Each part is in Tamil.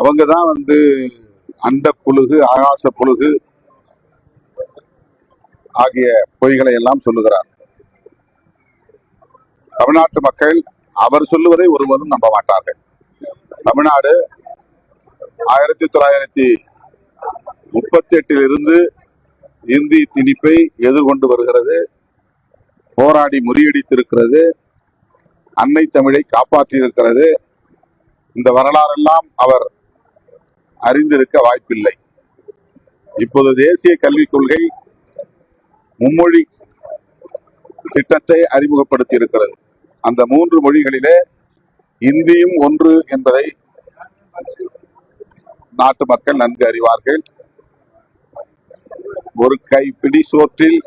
அவங்க தான் வந்து அண்ட புழுகு ஆகாச புழுகு ஆகிய பொய்களை எல்லாம் சொல்லுகிறார். தமிழ்நாட்டு மக்கள் அவர் சொல்லுவதை ஒருவரும் நம்ப மாட்டார்கள். தமிழ்நாடு ஆயிரத்தி தொள்ளாயிரத்தி முப்பத்தி எட்டிலிருந்து இந்தி திணிப்பை எதிர்கொண்டு வருகிறது. போராடி முறியடித்திருக்கிறது. அன்னை தமிழை காப்பாற்றியிருக்கிறது. இந்த வரலாறெல்லாம் அவர் அறிந்திருக்க வாய்ப்பில்லை. இப்போது தேசிய கல்விக் கொள்கை மும்மொழி திட்டத்தை அறிமுகப்படுத்தி இருக்கிறது அந்த மூன்று மொழிகளிலே இந்தியும் ஒன்று என்பதை நாட்டு மக்கள் நன்கு அறிவார்கள். ஒரு கைப்பிடி சோற்றில்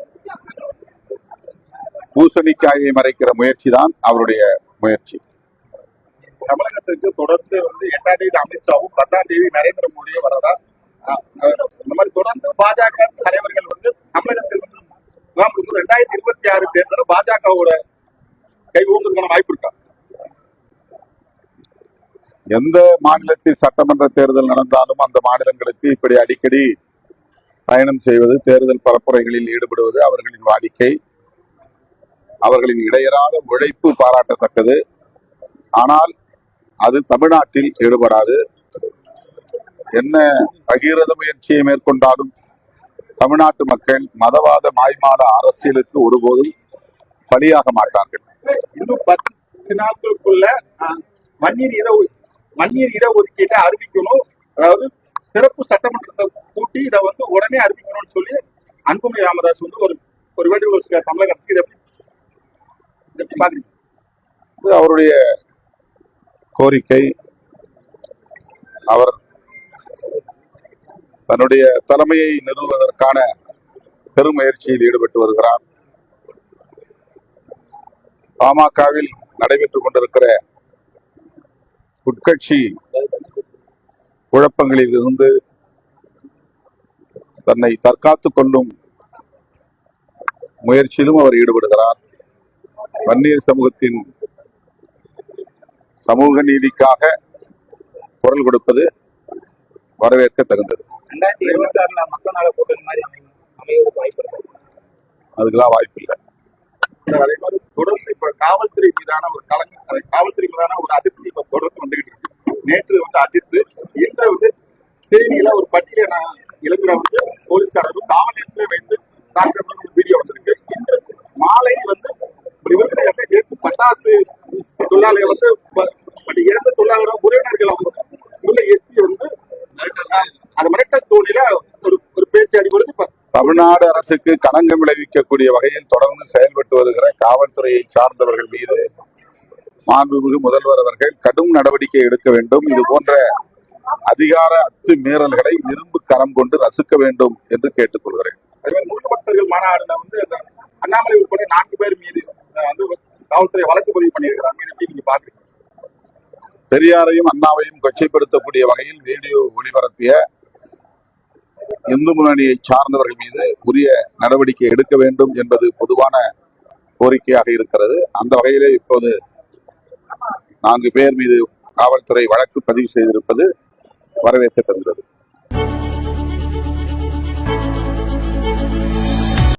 பூசணிக்காயை மறைக்கிற முயற்சி தான் அவருடைய முயற்சி. தமிழகத்திற்கு தொடர்ந்து வந்து எட்டாம் தேதி அமித்ஷாவும் பத்தாம் தேதி நரேந்திர மோடியும் வரதா இந்த மாதிரி தொடர்ந்து பாஜக தலைவர்கள் வந்து தமிழகத்தில் வந்து ரெண்டாயிரத்தி இருபத்தி ஆறு தேர்தலில் பாஜகவோட கை ஊங்குறதுக்கான வாய்ப்பு இருக்கா? எந்த மாநிலத்தில் சட்டமன்ற தேர்தல் நடந்தாலும் அந்த மாநிலங்களுக்கு இப்படி அடிக்கடி பயணம் செய்வது தேர்தல் பரப்புரைகளில் ஈடுபடுவது அவர்களின் வாடிக்கை அவர்களின் இடையறாத உழைப்பு பாராட்டத்தக்கது. ஆனால் அது தமிழ்நாட்டில் ஈடுபடாது. என்ன பகீரத முயற்சியை மேற்கொண்டாலும் தமிழ்நாட்டு மக்கள் மதவாத மாய்மால அரசியலுக்கு ஒருபோதும் பலியாக மாட்டார்கள். இன்னும் பத்து நாட்களுக்குள்ள மண்ணீர் இட மண்ணீர் இட ஒதுக்கீட்டை அறிவிக்கணும். அதாவது சிறப்பு சட்டமன்றத்தை கூட்டி இதை வந்து உடனே அறிவிக்கணும்னு சொல்லி அன்புமணி ராமதாஸ் வந்து ஒரு ஒரு வேண்டுகோள் தமிழக அரசுக்கு இது அவருடைய கோரிக்கை. அவர் தன்னுடைய தலைமையை நிறுவுவதற்கான பெருமுயற்சியில் ஈடுபட்டு வருகிறார். பாமகவில் நடைபெற்றுக் கொண்டிருக்கிற உட்கட்சி குழப்பங்களில் இருந்து தன்னை தற்காத்துக் கொள்ளும் முயற்சியிலும் அவர் ஈடுபடுகிறார். வன்னியர் சமூகத்தின் சமூக நீதிக்காக குரல் கொடுப்பது வரவேற்க தகுந்தது வாய்ப்பு அதுக்கெல்லாம் வாய்ப்பில்லை அதே மாதிரி தொடர்ந்து இப்ப காவல்துறை மீதான ஒரு கலங்க காவல்துறை மீதான ஒரு அதிருப்தி இப்ப தொடர்ந்து வந்துகிட்டு இருக்கு. நேற்று வந்து அதிர்த்து இன்று வந்து தேனியில ஒரு பட்டியலை நான் இளைஞர் வந்து போலீஸ்காரரும் காவல் நிலையத்திலே வைத்து தாக்கப்பட்ட ஒரு வீடியோ வந்திருக்கு. இன்று மாலை வந்து இவர்களை வந்து பட்டாசு தொழிலாளிகள் வந்து தொழிலாளரோட உறவினர்கள் அவங்க உள்ள எஸ்பி வந்து அந்த மிரட்டல் தோணில ஒரு ஒரு பேச்சு அடிபடுது தமிழ்நாடு அரசுக்கு களங்கம் விளைவிக்கக்கூடிய வகையில் தொடர்ந்து செயல்பட்டு வருகிற காவல்துறையை சார்ந்தவர்கள் மீது மாண்புமிகு முதல்வர் அவர்கள் கடும் நடவடிக்கை எடுக்க வேண்டும். இது போன்ற அதிகார அத்து மீறல்களை இரும்பு கரம் கொண்டு ரசிக்க வேண்டும் என்று கேட்டுக்கொள்கிறேன். முருக பக்தர்கள் மாநாடுல வந்து அண்ணாமலை உட்பட நான்கு பேர் மீது வந்து காவல்துறை வழக்கு பதிவு பண்ணியிருக்கிறாங்க. நீங்க பாக்குறீங்க பெரியாரையும் அண்ணாவையும் கொச்சைப்படுத்தக்கூடிய வகையில் வீடியோ ஒளிபரப்பிய இந்து முன்னணியை சார்ந்தவர்கள் மீது உரிய நடவடிக்கை எடுக்க வேண்டும் என்பது பொதுவான கோரிக்கையாக இருக்கிறது. அந்த வகையிலே இப்போது நான்கு பேர் மீது காவல்துறை வழக்கு பதிவு செய்திருப்பது வரவேற்க